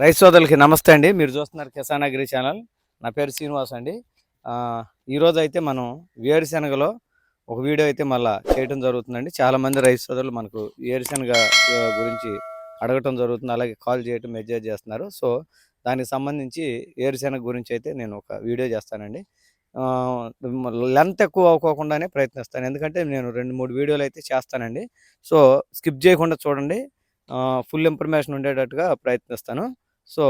రైతు సోదరులకి నమస్తే అండి. మీరు చూస్తున్నారు కిసాన్ అగ్రి ఛానల్. నా పేరు శ్రీనివాస్ అండి. ఈరోజు అయితే మనం వేరుశనగలో ఒక వీడియో అయితే మళ్ళీ చేయడం జరుగుతుందండి. చాలామంది రైతు సోదరులు మనకు వేరుశనగ గురించి అడగటం జరుగుతుంది. అలాగే కాల్ చేయటం మెసేజ్ చేస్తున్నారు. సో దానికి సంబంధించి వేరుశనగ గురించి అయితే నేను ఒక వీడియో చేస్తానండి. లెంత్ ఎక్కువ అవ్వకుండానే ప్రయత్నిస్తాను. ఎందుకంటే నేను రెండు మూడు వీడియోలు అయితే చేస్తానండి. సో స్కిప్ చేయకుండా చూడండి. ఫుల్ ఇన్ఫర్మేషన్ ఉండేటట్టుగా ప్రయత్నిస్తాను. సో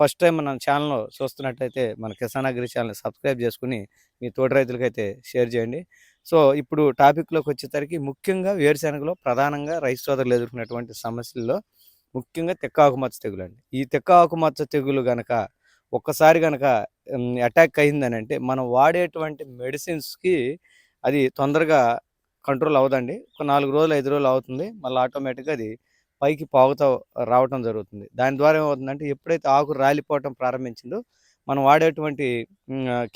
ఫస్ట్ టైం మన ఛానల్ చూస్తున్నట్టయితే మన కిసాన్ అగ్రి ఛానల్ సబ్స్క్రైబ్ చేసుకుని మీ తోటి రైతులకైతే షేర్ చేయండి. సో ఇప్పుడు టాపిక్లోకి వచ్చేసరికి ముఖ్యంగా వేరుశెనగలో ప్రధానంగా రైతు సోదరులు ఎదుర్కొన్నటువంటి సమస్యల్లో ముఖ్యంగా తెక్క ఆకుమచ్చ తెగులు అండి ఈ తెక్క ఆకుమచ్చ తెగులు గనక ఒక్కసారి గనక అటాక్ అయిందని అంటే మనం వాడేటువంటి మెడిసిన్స్కి అది తొందరగా కంట్రోల్ అవ్వదండి. ఒక నాలుగు రోజులు ఐదు రోజులు అవుతుంది. మళ్ళీ ఆటోమేటిక్గా అది పైకి పాగుతూ రావటం జరుగుతుంది. దాని ద్వారా ఏమవుతుందంటే ఎప్పుడైతే ఆకు రాలిపోవటం ప్రారంభించిందో మనం వాడేటువంటి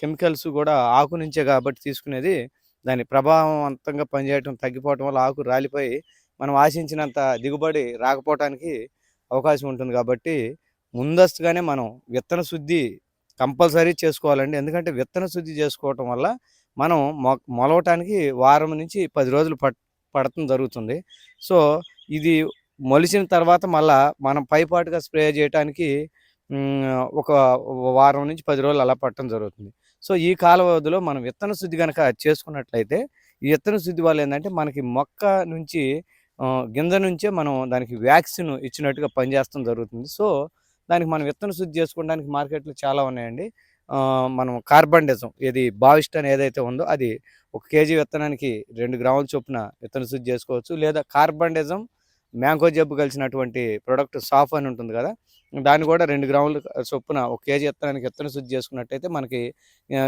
కెమికల్స్ కూడా ఆకు నుంచే కాబట్టి తీసుకునేది దాని ప్రభావవంతంగా పనిచేయటం తగ్గిపోవటం వల్ల ఆకు రాలిపోయి మనం ఆశించినంత దిగుబడి రాకపోవటానికి అవకాశం ఉంటుంది కాబట్టి ముందస్తుగానే మనం విత్తన శుద్ధి కంపల్సరీ చేసుకోవాలండి. ఎందుకంటే విత్తన శుద్ధి చేసుకోవటం వల్ల మనం మొ మొలవటానికి వారం నుంచి పది రోజులు పట్ పడటం జరుగుతుంది. సో ఇది మొలిచిన తర్వాత మళ్ళా మనం పైపాటుగా స్ప్రే చేయడానికి ఒక వారం నుంచి పది రోజులు అలా పట్టడం జరుగుతుంది. సో ఈ కాల వ్యవధిలో మనం విత్తన శుద్ధి కనుక చేసుకున్నట్లయితే ఈ విత్తన శుద్ధి వల్ల ఏంటంటే మనకి మొక్క నుంచి గింజ నుంచే మనం దానికి వ్యాక్సిన్ ఇచ్చినట్టుగా పనిచేస్తాం జరుగుతుంది. సో దానికి మనం విత్తన శుద్ధి చేసుకోవడానికి మార్కెట్లో చాలా ఉన్నాయండి. మనం కార్బండిజం ఇది బావిస్టన్ ఏదైతే ఉందో అది ఒక కేజీ విత్తనానికి రెండు గ్రాముల చొప్పున విత్తన శుద్ధి చేసుకోవచ్చు. లేదా కార్బండిజం మ్యాంగో జబ్బు కలిసినటువంటి ప్రొడక్ట్ సాఫ్ అని ఉంటుంది కదా దాన్ని కూడా రెండు గ్రాములు చొప్పున ఒక కేజీ విత్తనానికి విత్తనం శుద్ధి చేసుకున్నట్టయితే మనకి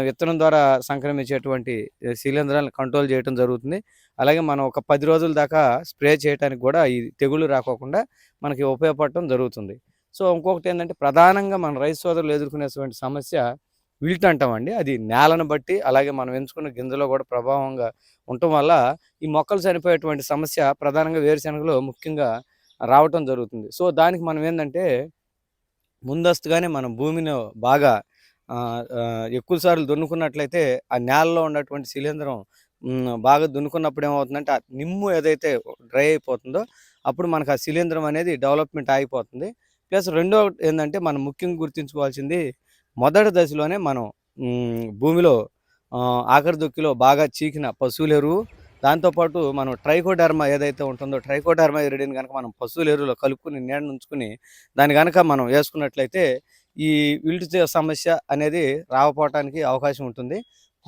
విత్తనం ద్వారా సంక్రమించేటువంటి శిలీంధ్రాలను కంట్రోల్ చేయడం జరుగుతుంది. అలాగే మనం ఒక పది రోజుల దాకా స్ప్రే చేయడానికి కూడా ఈ తెగులు రాకోకుండా మనకి ఉపయోగపడటం జరుగుతుంది. సో ఇంకొకటి ఏంటంటే ప్రధానంగా మన రైతు సోదరులు ఎదుర్కొనేటువంటి సమస్య విల్ట్ అంటామండి అది నేలను బట్టి అలాగే మనం ఎంచుకున్న గింజలో కూడా ప్రభావంగా ఉండటం వల్ల ఈ మొక్కలు చనిపోయేటువంటి సమస్య ప్రధానంగా వేరుశెనగలో ముఖ్యంగా రావటం జరుగుతుంది. సో దానికి మనం ఏంటంటే ముందస్తుగానే మనం భూమిని బాగా ఎక్కువ సార్లు దున్నుకున్నట్లయితే ఆ నేలలో ఉన్నటువంటి శిలీంధ్రం బాగా దున్నుకున్నప్పుడు ఏమవుతుందంటే ఆ నిమ్ము ఏదైతే డ్రై అయిపోతుందో అప్పుడు మనకు ఆ శిలీంధ్రం అనేది డెవలప్మెంట్ ఆగిపోతుంది. ప్లస్ రెండో ఏంటంటే మనం ముఖ్యంగా గుర్తుంచుకోవాల్సింది మొదటి దశలోనే మనం భూమిలో ఆఖరి దుక్కిలో బాగా చీకిన పశువుల ఎరువు. దాంతోపాటు మనం ట్రైకోడర్మా ఏదైతే ఉంటుందో ట్రైకోడర్మా ఎరుడిని కనుక మనం పశువుల ఎరువులో కలుపుకుని నీడ ఉంచుకుని దాని కనుక మనం వేసుకున్నట్లయితే ఈ విల్ట్ సమస్య అనేది రాకపోవటానికి అవకాశం ఉంటుంది.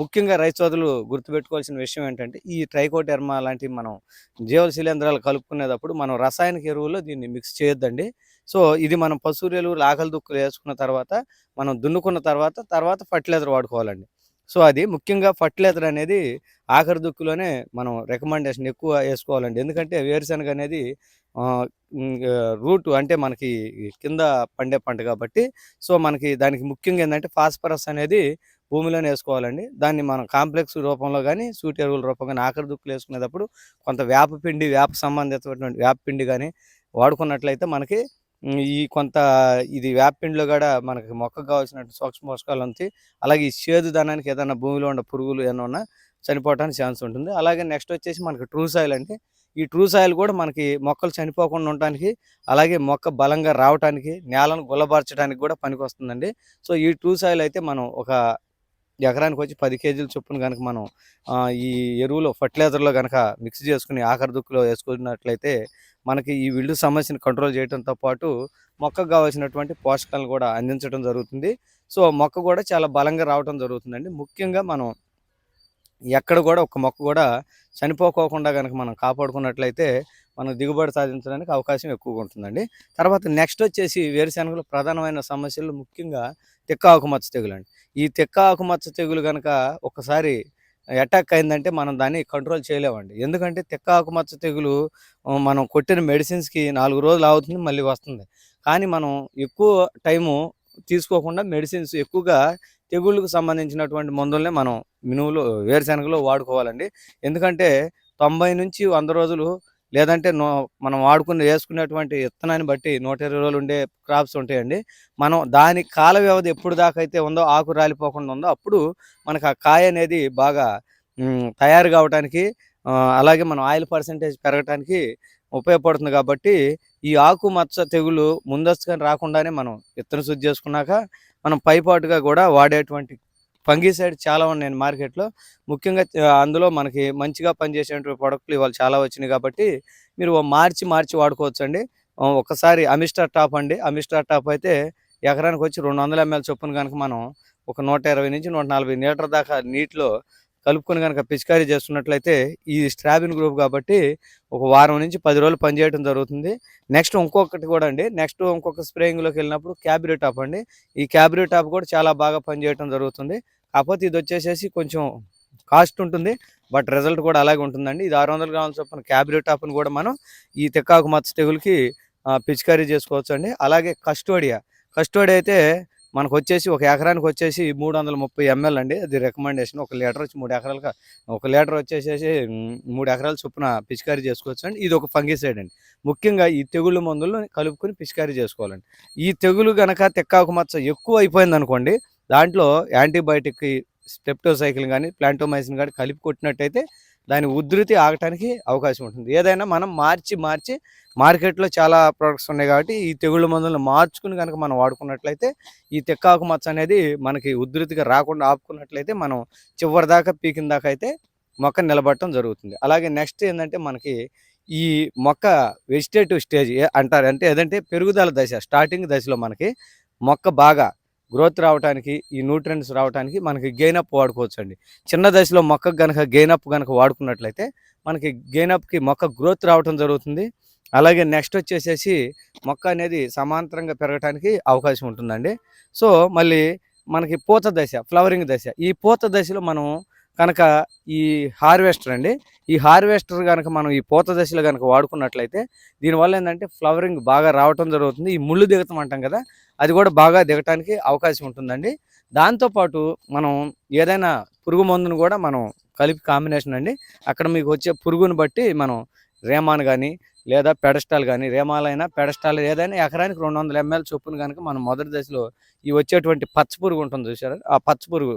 ముఖ్యంగా రైతు సోదరులు గుర్తుపెట్టుకోవాల్సిన విషయం ఏంటంటే ఈ ట్రైకోటెర్మా లాంటివి మనం జీవ శిలీంధ్రాలు కలుపుకునేటప్పుడు మనం రసాయనిక ఎరువుల్లో దీన్ని మిక్స్ చేయొద్దండి. సో ఇది మనం పశువుల ఎరువులు ఆకలి దుక్కులు వేసుకున్న తర్వాత మనం దున్నుకున్న తర్వాత తర్వాత ఫర్టిలైజర్ వాడుకోవాలండి. సో అది ముఖ్యంగా ఫర్టిలైజర్ అనేది ఆఖరి దుక్కులోనే మనం రికమెండేషన్ ఎక్కువ వేసుకోవాలండి. ఎందుకంటే వేరుశనగ అనేది రూట్ అంటే మనకి కింద పండే పంట కాబట్టి సో మనకి దానికి ముఖ్యంగా ఏంటంటే ఫాస్ఫరస్ అనేది భూమిలోనే వేసుకోవాలండి. దాన్ని మనం కాంప్లెక్స్ రూపంలో కానీ సూట్ ఎరువుల రూపం కానీ ఆఖరి దుక్కులు వేసుకునేటప్పుడు కొంత వేప పిండి వేప సంబంధితమైనటువంటి వేప పిండి కానీ వాడుకున్నట్లయితే మనకి ఈ కొంత ఇది వేపపిండిలో కూడా మనకి మొక్కకు కావాల్సినట్టు సూక్ష్మ పోషకాలు ఉంది అలాగే ఈ చేదు దానానికి ఏదైనా భూమిలో ఉన్న పురుగులు ఏమైనా ఉన్నా చనిపోవడానికి ఛాన్స్ ఉంటుంది. అలాగే నెక్స్ట్ వచ్చేసి మనకి ట్రూ సాయిల్ అంటే ఈ ట్రూ సాయిల్ కూడా మనకి మొక్కలు చనిపోకుండా ఉండటానికి అలాగే మొక్క బలంగా రావడానికి నేలను గుల్లబార్చడానికి కూడా పనికి వస్తుందండి సో ఈ ట్రూ సాయిల్ అయితే మనం ఒక ఎకరానికి వచ్చి పది కేజీల చొప్పున కనుక మనం ఈ ఎరువులో ఫర్టిలైజర్లో కనుక మిక్స్ చేసుకుని ఆఖరి దుక్కులో వేసుకున్నట్లయితే మనకి ఈ విల్లు సమస్యను కంట్రోల్ చేయడంతో పాటు మొక్కకు కావాల్సినటువంటి పోషకాలను కూడా అందించడం జరుగుతుంది. సో మొక్క కూడా చాలా బలంగా రావడం జరుగుతుందండి. ముఖ్యంగా మనం ఎక్కడ కూడా ఒక మొక్క కూడా చనిపోకోకుండా కనుక మనం కాపాడుకున్నట్లయితే మనం దిగుబడి సాధించడానికి అవకాశం ఎక్కువగా ఉంటుందండి. తర్వాత నెక్స్ట్ వచ్చేసి వేరుశెనగలు ప్రధానమైన సమస్యలు ముఖ్యంగా తిక్క ఆకుమచ్చ తెగులు అండి ఈ తిక్క ఆకుమచ్చ తెగులు కనుక ఒకసారి అటాక్ అయిందంటే మనం దాన్ని కంట్రోల్ చేయలేమండి. ఎందుకంటే తిక్క ఆకుమచ్చ తెగులు మనం కొట్టిన మెడిసిన్స్కి నాలుగు రోజులు అవుతుంది మళ్ళీ వస్తుంది. కానీ మనం ఎక్కువ టైము తీసుకోకుండా మెడిసిన్స్ ఎక్కువగా తెగుళ్ళకు సంబంధించినటువంటి మందులనే మనం మినువులు వేరుశనగలో వాడుకోవాలండి. ఎందుకంటే తొంభై నుంచి వంద రోజులు లేదంటే నో మనం వాడుకుని వేసుకునేటువంటి విత్తనాన్ని బట్టి నూట ఇరవై రోజులు ఉండే క్రాప్స్ ఉంటాయండి. మనం దాని కాల వ్యవధి ఎప్పుడు దాకా అయితే ఉందో ఆకు రాలిపోకుండా ఉందో అప్పుడు మనకు ఆ కాయ అనేది బాగా తయారు కావడానికి అలాగే మనం ఆయిల్ పర్సంటేజ్ పెరగడానికి ఉపయోగపడుతుంది కాబట్టి ఈ ఆకు మచ్చ తెగులు ముందస్తుగా రాకుండానే మనం విత్తన శుద్ధి చేసుకున్నాక మనం పైపాటుగా కూడా వాడేటువంటి ఫంగిసైడ్ చాలా ఉన్నాయి మార్కెట్లో. ముఖ్యంగా అందులో మనకి మంచిగా పనిచేసేటువంటి ప్రొడక్ట్లు ఇవాళ చాలా వచ్చినాయి కాబట్టి మీరు మార్చి మార్చి వాడుకోవచ్చు అండి ఒకసారి అమిస్టార్ టాప్ అండి. అమిస్టార్ టాప్ అయితే ఎకరానికి వచ్చి రెండు వందల ఎంఎల్ చొప్పున కనుక మనం ఒక నూట ఇరవై నుంచి నూట నలభై లీటర్ దాకా నీటిలో కలుపుకొని కనుక పిచికారీ చేస్తున్నట్లయితే ఈ స్ట్రాబిన్ గ్రూప్ కాబట్టి ఒక వారం నుంచి పది రోజులు పనిచేయడం జరుగుతుంది. నెక్స్ట్ ఇంకొకటి కూడా అండి. నెక్స్ట్ ఇంకొక స్ప్రేయింగ్లోకి వెళ్ళినప్పుడు క్యాబ్రీ టాప్ అండి. ఈ క్యాబ్రీ టాప్ కూడా చాలా బాగా పనిచేయడం జరుగుతుంది. కాకపోతే ఇది వచ్చేసేసి కొంచెం కాస్ట్ ఉంటుంది. బట్ రిజల్ట్ కూడా అలాగే ఉంటుందండి. ఇది ఆరు వందల గ్రాముల చొప్పున క్యాబ్రీ టాప్ని కూడా మనం ఈ తెక్కాకు మచ్చ తెగులకి పిచికారీ చేసుకోవచ్చు అండి అలాగే కస్టోడియా. కస్టోడియా అయితే మనకు వచ్చేసి ఒక ఎకరానికి వచ్చేసి మూడు వందల ముప్పై ఎంఎల్ అండి. అది రికమెండేషన్ ఒక లీటర్ వచ్చి మూడు ఎకరాలకు ఒక లీటర్ వచ్చేసేసి మూడు ఎకరాల చొప్పున పిచికారీ చేసుకోవచ్చు అండి ఇది ఒక ఫంగిసైడ్ అండి. ముఖ్యంగా ఈ తెగుళ్ళు మందులు కలుపుకొని పిచికారీ చేసుకోవాలండి. ఈ తెగులు గనక తెక్కాకు మచ్చ ఎక్కువ అయిపోయింది అనుకోండి దాంట్లో యాంటీబయాటిక్ స్టెప్టోసైకిల్ కానీ ప్లాంటోమైసిన్ కానీ కలిపి కొట్టినట్టయితే దాని ఉధృతి ఆగటానికి అవకాశం ఉంటుంది. ఏదైనా మనం మార్చి మార్చి మార్కెట్లో చాలా ప్రొడక్ట్స్ ఉన్నాయి కాబట్టి ఈ తెగుళ్ళ మందులను మార్చుకుని కనుక మనం వాడుకున్నట్లయితే ఈ తెక్కాకు మచ్చ అనేది మనకి ఉధృతిగా రాకుండా ఆపుకున్నట్లయితే మనం చివరి దాకా పీకిన దాకా అయితే మొక్క నిలబడటం జరుగుతుంది. అలాగే నెక్స్ట్ ఏంటంటే మనకి ఈ మొక్క వెజిటేటివ్ స్టేజ్ ఏ- అంటారు. అంటే ఏదంటే పెరుగుదల దశ స్టార్టింగ్ దశలో మనకి మొక్క బాగా గ్రోత్ రావడానికి ఈ న్యూట్రియన్స్ రావడానికి మనకి గెయిన్ అప్ వాడుకోవచ్చు అండి చిన్న దశలో మొక్కకు కనుక గెయిన్ అప్ వాడుకున్నట్లయితే మనకి గెయిన్ అప్కి మొక్క గ్రోత్ రావటం జరుగుతుంది. అలాగే నెక్స్ట్ వచ్చేసేసి మొక్క అనేది సమాంతరంగా పెరగడానికి అవకాశం ఉంటుందండి. సో మళ్ళీ మనకి పూత దశ ఫ్లవరింగ్ దశ ఈ పూత దశలో మనం కనుక ఈ హార్వెస్టర్ అండి ఈ హార్వెస్టర్ కనుక మనం ఈ పూత దశలో కనుక వాడుకున్నట్లయితే దీనివల్ల ఏంటంటే ఫ్లవరింగ్ బాగా రావటం జరుగుతుంది. ఈ ముళ్ళు దిగుతాం అంటాం కదా అది కూడా బాగా దిగటానికి అవకాశం ఉంటుందండి. దాంతోపాటు మనం ఏదైనా పురుగు మందును కూడా మనం కలిపి కాంబినేషన్ అండి అక్కడ మీకు వచ్చే పురుగుని బట్టి మనం రేమాన్ కానీ లేదా పెడస్టాల్ కానీ రేమాలైనా పెడస్టాల్ ఏదైనా ఎకరానికి రెండు వందల ఎంఎల్ చొప్పున కనుక మనం మొదటి దశలో ఈ వచ్చేటువంటి పచ్చ పురుగు ఉంటుంది చూసారా ఆ పచ్చ పురుగు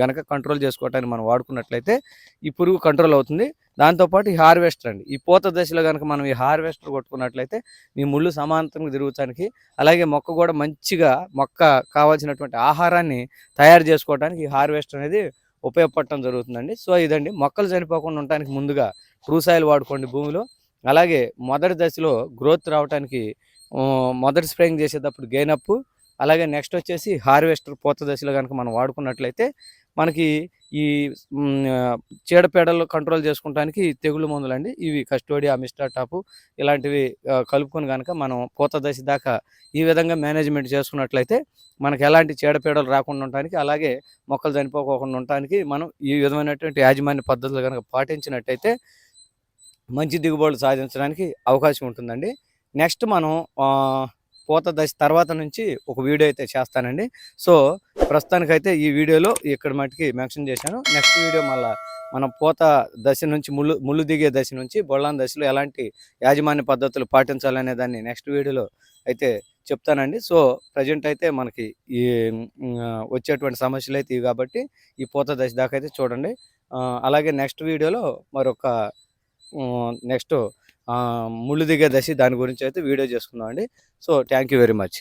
కనుక కంట్రోల్ చేసుకోవటానికి మనం వాడుకున్నట్లయితే ఈ పురుగు కంట్రోల్ అవుతుంది. దాంతోపాటు ఈ హార్వెస్టర్ అండి. ఈ పూత దశలో కనుక మనం ఈ హార్వెస్టర్ కొట్టుకున్నట్లయితే మీ ముళ్ళు సమాంతరంగా తిరుగుతానికి అలాగే మొక్క కూడా మంచిగా మొక్క కావాల్సినటువంటి ఆహారాన్ని తయారు చేసుకోవడానికి ఈ హార్వెస్టర్ అనేది ఉపయోగపడటం జరుగుతుందండి. సో ఇదండి. మొక్కలు చనిపోకుండా ఉండటానికి ముందుగా ట్రూసాయిల్ వాడుకోండి భూమిలో. అలాగే మొదటి దశలో గ్రోత్ రావడానికి మొదటి స్ప్రేయింగ్ చేసేటప్పుడు గెయినప్ అలాగే నెక్స్ట్ వచ్చేసి హార్వెస్టర్ పూత దశలో కనుక మనం వాడుకున్నట్లయితే మనకి ఈ చీడపేడలు చీడపీడలు కంట్రోల్ చేసుకోవడానికి తెగులు మందులు అండి ఇవి కస్టోడియా మిస్టర్ టాపు ఇలాంటివి కలుపుకొని కనుక మనం పూత దశ దాకా ఈ విధంగా మేనేజ్మెంట్ చేసుకున్నట్లయితే మనకి ఎలాంటి చీడపీడలు రాకుండా ఉండటానికి అలాగే మొక్కలు చనిపోకుండా ఉండటానికి మనం ఈ విధమైనటువంటి యాజమాన్య పద్ధతులు కనుక పాటించినట్టయితే మంచి దిగుబడులు సాధించడానికి అవకాశం ఉంటుందండి. నెక్స్ట్ మనం పూత దశ తర్వాత నుంచి ఒక వీడియో అయితే చేస్తానండి. సో ప్రస్తుతానికైతే ఈ వీడియోలో ఇక్కడ మటుకి మెన్షన్ చేశాను. నెక్స్ట్ వీడియో మళ్ళీ మనం పూత దశ నుంచి ముళ్ళు ముళ్ళు దిగే దశ నుంచి బొళ్ళాన్ దశలో ఎలాంటి యాజమాన్య పద్ధతులు పాటించాలనే దాన్ని నెక్స్ట్ వీడియోలో అయితే చెప్తానండి. సో ప్రజెంట్ అయితే మనకి ఈ వచ్చేటువంటి సమస్యలు అయితే ఇవి కాబట్టి ఈ పూత దశ దాకా అయితే చూడండి. అలాగే నెక్స్ట్ వీడియోలో మరొక నెక్స్ట్ ముళ్ళు దిగే దశ దాని గురించి అయితే వీడియో చేసుకుందాం అండి so thank you very much.